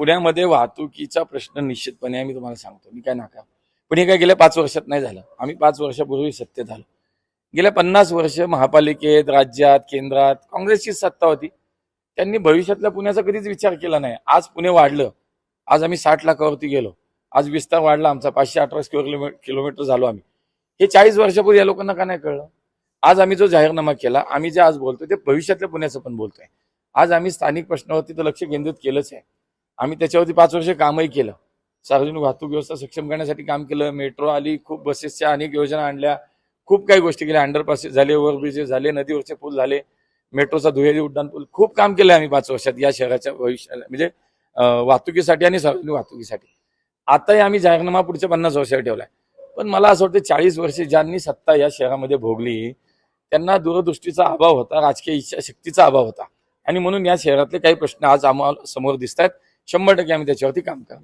पुण्यामध्ये वाहतुकीचा प्रश्न निश्चितपणे आम्ही मी तुम्हाला सांगतो. मी काय नाका. पण हे काय गेल्या पाच वर्षात नाही झालं. आम्ही पाच वर्षापूर्वी सत्तेत आलो गेल्या पन्नास वर्ष महापालिकेत राज्यात केंद्रात काँग्रेसचीच सत्ता होती. त्यांनी भविष्यातल्या पुण्याचा कधीच विचार केला नाही. आज पुणे वाढलं. आज आम्ही साठ लाखावरती गेलो. आज विस्तार वाढला. आमचा पाचशे अठरा किलोमीटर किलोमीटर झालो आम्ही. हे चाळीस वर्षापूर्वी या लोकांना का नाही कळलं? आज आम्ही जो जाहीरनामा केला आम्ही जे आज बोलतोय ते भविष्यातल्या पुण्याचं पण बोलतोय. आज आम्ही स्थानिक प्रश्नावरती तर लक्ष केंद्रित केलंच आहे. आम्ही त्याच्यावरती पाच वर्ष कामही केलं. सार्वजनिक वाहतूक व्यवस्था सक्षम करण्यासाठी काम केलं. मेट्रो आली खूप बसेसच्या अनेक योजना आणल्या. खूप काही गोष्टी केल्या. अंडरपासेस झाले ओव्हरब्रिजेस झाले नदीवरचे पूल झाले. मेट्रोचा दुहेरी उड्डाण पूल. खूप काम केलं आम्ही पाच वर्षात या शहराच्या भविष्याला. म्हणजे वाहतुकीसाठी आणि सार्वजनिक वाहतुकीसाठी. आताही आम्ही जाहीरनामा पुढच्या पन्नास वर्षावर आहे पण मला असं वाटतं चाळीस वर्षे ज्यांनी सत्ता या शहरामध्ये भोगली त्यांना दूरदृष्टीचा अभाव होता राजकीय इच्छाशक्तीचा अभाव होता. आणि म्हणून या शहरातले काही प्रश्न आज आम्हाला समोर दिसत आहेत शंभर टक्के आम्ही त्याच्यावरती काम करतो